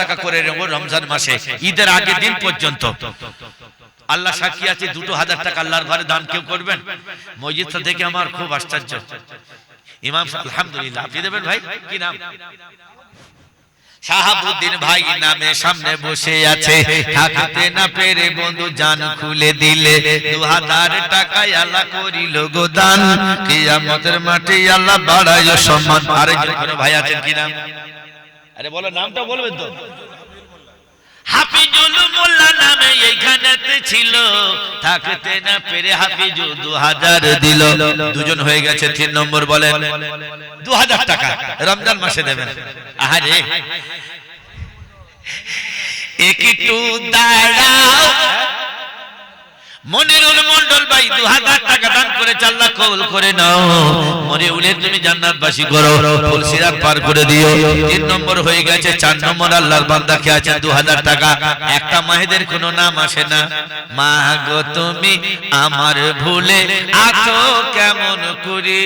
টাকা করে রমজান মাসে। ঈদের আগের দিন পর্যন্ত। আল্লাহ সাক্ষী আছে, দুটো হাজার টাকা আল্লাহর ঘরে দান কেউ করবেন? মসজিদটা দেখে আমার খুব আশ্চর্য। ইমাম আলহামদুলিল্লাহ, আপনি দেবেন ভাই? কি নাম? শাহাবুদ্দিন ভাই নামে সামনে বসে আছে। থাকতে না পেরে বন্ধু জান খুলে দিলে। দু হাজার টাকায় আল্লাহ করিল গো দান কিয়ামতের মাঠে আল্লাহ বাড়ায় সম্মান। আরেকজন ভাই আছেন কি নাম? আরে বলো নামটা বলবেন তো। হাফিজুল মোল্লা নামে এইখানেতে ছিল। থাকতে না পেরে হাফিজু দু হাজার দিল। দুজন হয়ে গেছে তিন নম্বর বলেন দু হাজার টাকা। রমজান মাসে দেবেন। আরে একটু দাঁড়াও। মনিরুল মন্ডল ভাই, দু হাজার টাকা দান করে চাল্লা কবুল করে নাও। মরে উলে তুমি জান্নাতবাসী করো ফুলসিরাত পার করে দিও। তিন নম্বর হয়ে গেছে, চার নম্বর আল্লাহর বান্দা কে আছে দু হাজার টাকা। একটা মাহেদের কোনো নাম আসে না। মা গো তুমি আমার ভুলে আছো কেমন করে?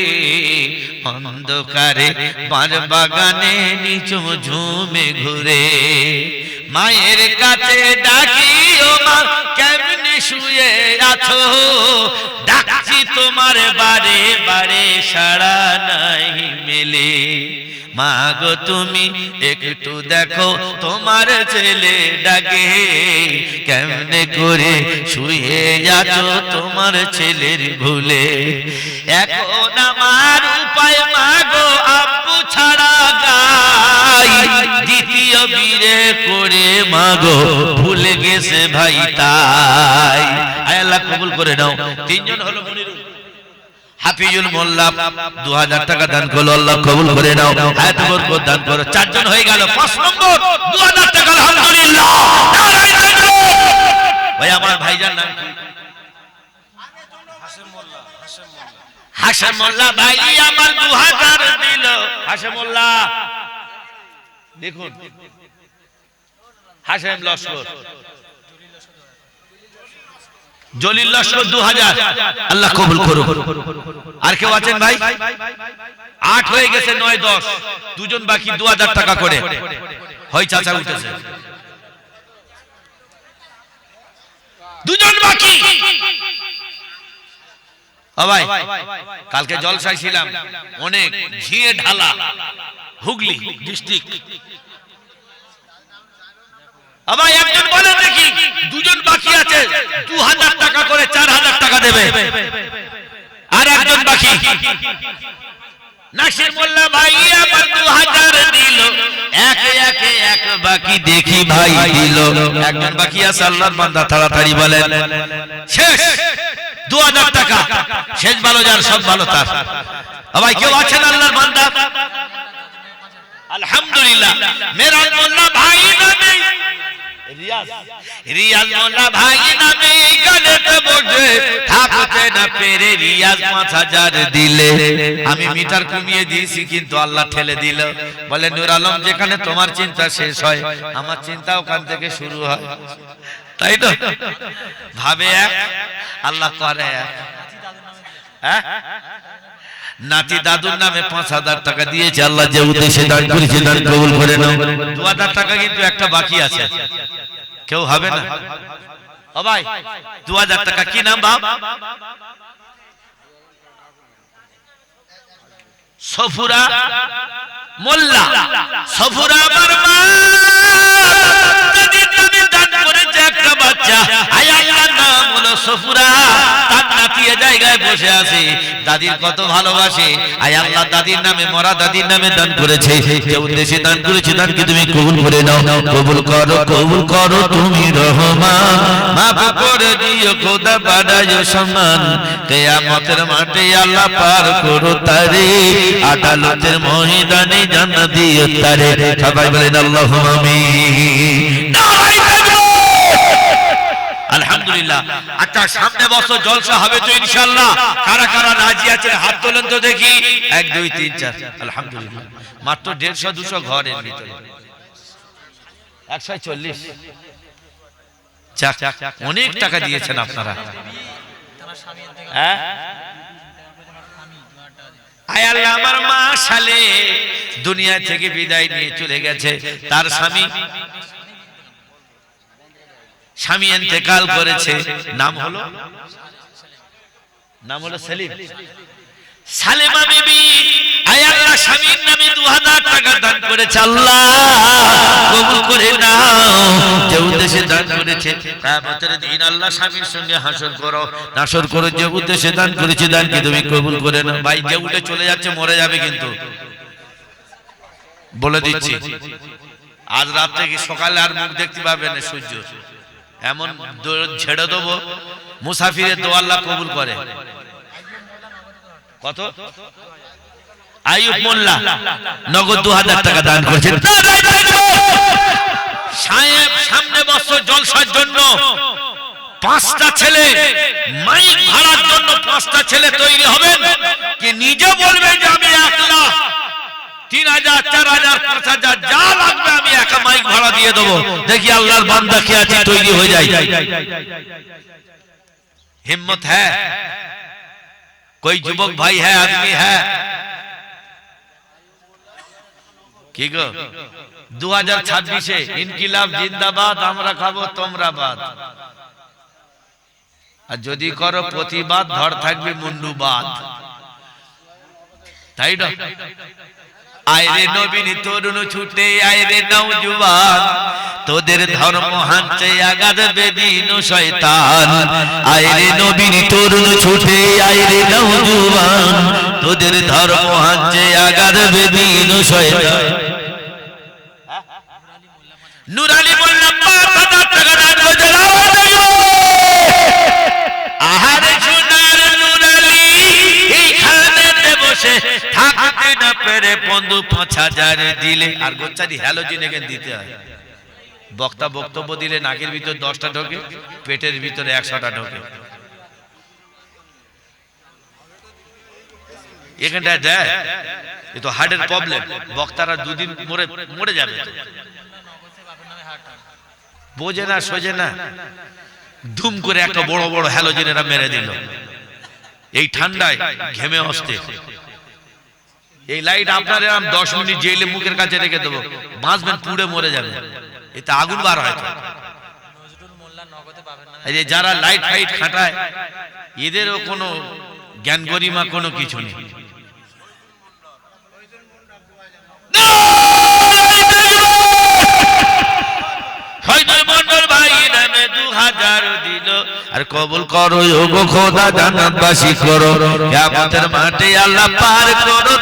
অন্ধকারে পার বাগানে, নিচু ঝুমে ঘুরে। মায়ের কাছে ডাকি ও মা, কেমনে শুয়ে আছো? ডাকছি তোমার বারে বারে, সাড়া নাই মেলে। মা গো তুমি একটু দেখো তোমার ছেলে ডাকে। কেমনে করে শুয়ে আছো তোমার ছেলের ভুলে? এখন আমার উপায় মাগো মাগো, ভুলে গেছে ভাই তাই। আয় কবুল করে নাও। তিনজন হলো মনিরুল। হাফিজুল মোল্লা দু হাজার টাকা দান করল, আল্লাহ কবুল করে নাও। হায়াত বরকত দান করো। চারজন হয়ে গেল, পাঁচ নম্বর। দু হাজার টাকা, আলহামদুলিল্লাহ। ভাই, আমার ভাইজান নাম হাসেম মোল্লা ভাই দেখুন হাসেম লস্কর। জলিল লস্কর দু হাজার আল্লাহ কবুল করুন আর কেউ আছেন ভাই? আট হয়ে গেছে নয় দশ। দুজন বাকি দু হাজার টাকা করে। হয় চাচা উঠেছে। দুজন বাকি। ভাই কালকে জলসায় ছিলাম। অনেক ঝিয়ে ঢালা। হুগলি ডিস্ট্রিক্ট। আবার একজন বলে দেখি, দুজন বাকি আছে দু হাজার টাকা করে চার হাজার টাকা দেবে। আর একজন বাকি। শেষ ভালো, যার সব ভালো, তার। কেউ আছেন আল্লাহর আলহামদুলিল্লাহ। রিয়াজ। ভাই নামে বসে থাকতে না পেরে রিয়াজ দিলে। আমি মিটার কমিয়ে দিয়েছি, কিন্তু আল্লাহ ঠেলে দিল। বলে, নূর আলম, যেখানে তোমার চিন্তা শেষ হয়, আমার চিন্তা ওখান থেকে শুরু হয়। তাই তো? ভাবে এক, আল্লাহ করে এক। হ্যাঁ? নাতি দাদুর নামে পাঁচ হাজার টাকা দিয়েছে, আল্লাহ যে উদ্দেশ্যে দান করেছে, দান কবুল করে দু হাজার টাকা কিন্তু একটা বাকি আছে। কেউ হবে না। ও ভাই দু হাজার টাকা কি নাম বাপ? সফুরা মোল্লা। সফুরা আমার মা। দান করেছে একটা বাচ্চা। আয়া নাম হলো সফুরা। তার জায়গায় বসে আছে। দাদির কত ভালোবাসে। আয় আল্লাহ, দাদির নামে, মরা দাদির নামে দান করেছে। যে উদ্দেশ্যে দান করেছে, দানকে তুমি কবুল করে নাও। কবুল করো কবুল করো তুমি রহমান। মাফ করে দিও, খোদা বাড়ায় সম্মান। কেয়ামতের মাঠে আল্লাহ পার করো তারে। আদালতের ময়দানে জানা দিও তারে। সবাই বলেন আল্লাহ আমিন। আলহামদুলিল্লাহ। আচ্ছা সামনে বছর জলসা হবে তো ইনশাল্লাহ কারা কারা রাজি আছে হাত তোলেন তো দেখি। এক, দুই, তিন, চার। আলহামদুলিল্লাহ। মাত্র দেড়শো, দুশো ঘরের ভিতরে। একশো চল্লিশ। অনেক টাকা দিয়েছেন আপনারা। হ্যাঁ? আমার মা সালে দুনিয়া থেকে বিদায় নিয়ে চলে গেছে। তার স্বামী স্বামী ইন্তেকাল করেছে। নাম হলো? নাম হলো সেলিম। সালেমা। বিবি আয় আল্লাহ স্বামীর নামে দু হাজার টাকা দান করেছে। আল্লাহ কবুল করে নাও। যে উদ্দেশ্যে দান করেছে। তারপরে দিন আল্লাহ স্বামীর সঙ্গে হাসর করো। নাসর করো যে উদ্দেশ্যে দান করেছে। দানকে তুমি কবুল করে নাও। ভাই যে উঠে চলে যাচ্ছে মরে যাবে কিন্তু। বলে দিচ্ছি। আজ রাত থেকে সকালে আর মুখ দেখতে পাবেন না সূর্য? এমন ছেড়ে দেবো, মুসাফিরের দোয়া আল্লাহ কবুল করে। কত? আইয়ুব মোল্লা নগদ দু হাজার টাকা দান সামনে বছর জলসার জন্য। পাঁচটা ছেলে, মাইক ভাড়ার জন্য পাঁচটা ছেলে তৈরি হবেন। কি নিজে বলবে যে আমি একলা। তিন হাজার, চার হাজার, পাঁচ হাজার, যা লাগবে আমি একা মাইক ভাড়া দিয়ে দেবো দেখি আল্লাহর বান্দা কে আছে তৈরি হয়ে যায় हिम्मत है कोई युवक भाई है आदमी है কি গো দু হাজার ছাব্বিশে ইনকিলাব জিন্দাবাদ আমরা খাবো তোমরা বাদ আর যদি করো প্রতিবাদ ধর থাকবে মুন্ডুবাদ তাই না আইরে নবীন তরুণ ছুটে আইরে নওজুয়ান তোদের ধর্ম হাঁচে আগাদ বেদিন শয়তান। আইরে নবীন তরুণ ছুটে আইরে নওজুয়ান তোদের ধর্ম হাঁচে আগাদ বেদিন শয়তান নুরালি বললাম পাঁচ হাজার টাকা দান করতে দাও, দাও। আহারে সোনার নুরালি এইখানেতে বসে থাকতে না পেরে বন্ধু পাঁচ হাজার দিলে। আর গোচ্চারি হ্যালোজিন এখানে দিতে হয়। বক্তা বক্তব্য দিলে নাকের ভিতর দশটা ঢোকে, পেটের ভিতরে একশোটা ঢোকে। এখানটায় দেয়, এ তো হার্টের প্রবলেম বক্তারা দুদিন মরে মরে যাবে বোঝে না, সোজে না। ধুম করে একটা বড় বড় হ্যালোজেনেরা মেরে দিল। এই ঠান্ডায় ঘেমে আসতে এই লাইট আপনার এরকম দশ মিনিট জেলে মুখের কাছে রেখে দেবো। বাঁচবেন পুড়ে মরে যাবে এতে আগুন বার হয়। এই যারা লাইট ফাইট খাটায় এদেরও কোনো জ্ঞান গরিমা কোনো কিছু নেই। ভাই নামে দু হাজার দিল। আর কবুল করো গো খোদা করো। মাঠে আল্লাহ পার করো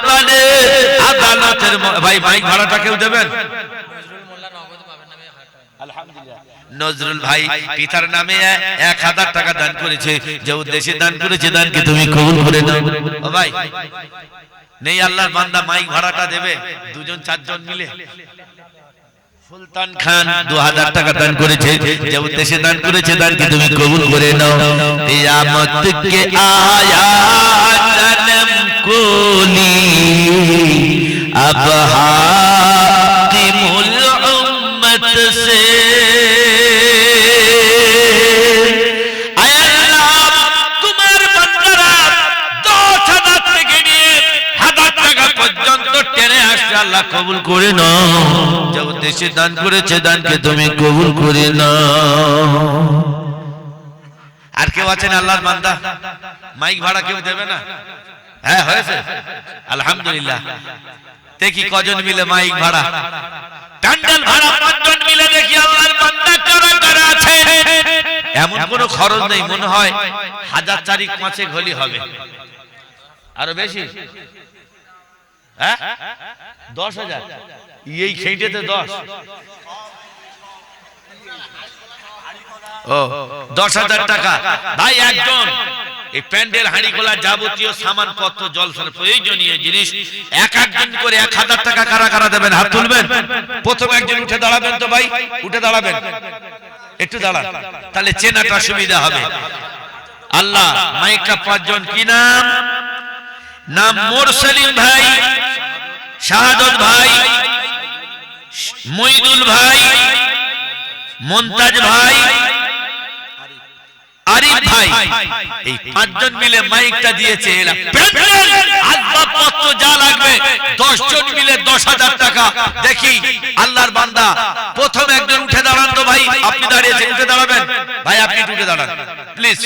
আদালতের ম- ভাই ভাড়াটা কেউ দেবেন? নজরুল ভাই, পিতার নামে এক হাজার টাকা দান করেছে। যে উদ্দেশ্যে দান করেছে, দানকে তুমি কবুল করে ভাই, নেই আল্লাহর বান্দা মাইক ভাড়াটা দেবে। দুজন, চারজন মিলে। সুলতান খান দু হাজার টাকা দান করেছে যে উদ্দেশ্যে দান করেছে দানকে তুমি কবুল করে নাও কিয়ামত কে আয়া জনম কোলি अब हाकिमुल उम्मत से আয় আল্লাহ, তোমার বান্দারা দশ হাজার থেকে নিয়ে হাজার টাকা পর্যন্ত টেনে আসছে আল্লাহ কবুল করে নাও যে উদ্দেশ্যে দান করেছে, দানকে তুমি কবুল করে নাও। আর কেউ আছেন আল্লাহর বান্দা? মাইক ভাড়া কেউ দেবে না? হ্যাঁ হয়েছে? আলহামদুলিল্লাহ। দেখি কজন মিলে মাইক ভাড়া। প্যান্ডেল ভাড়া, পাঁচজন মিলে দেখি আল্লাহর বান্দা কারা কারা আছে। এমন কোনো খরচ নেই, মনে হয় হাজার চারিক পাঁচে ঘলি হবে। আরও বেশি? হ্যাঁ? দশ হাজার। এই খেইটেতে দশ। দশ হাজার টাকা। ভাই, একজন। এই প্যান্ডেল হাঁড়ি খোলা যাবতীয় সামান পত্র জলসর প্রয়োজনীয় জিনিস, এক একজন করে এক হাজার টাকা কারা কারা দেবেন? হাত তুলবেন? প্রথম একজন উঠে দাঁড়াবেন তো ভাই। উঠে দাঁড়াবেন। একটু দাঁড়ান। তাহলে চেনাটা সুবিধা হবে। আল্লাহ, মাইকা পাঁচজন। কি নাম? নাম মোর সেলিম ভাই, শাহাদত ভাই মইদুল ভাই মন্তাজ ভাই, আরিফ ভাই। এই পাঁচজন মিলে মাইকটা দিয়েছে আসবাবপত্র যা লাগবে দশ জন মিলে দশ হাজার টাকা। দেখি, আল্লাহর বান্দা, প্রথম একজন উঠে দাঁড়ান তো ভাই, আপনি দাঁড়িয়েছেন উঠে দাঁড়াবেন। ভাই, আপনি উঠে দাঁড়ান। প্লিজ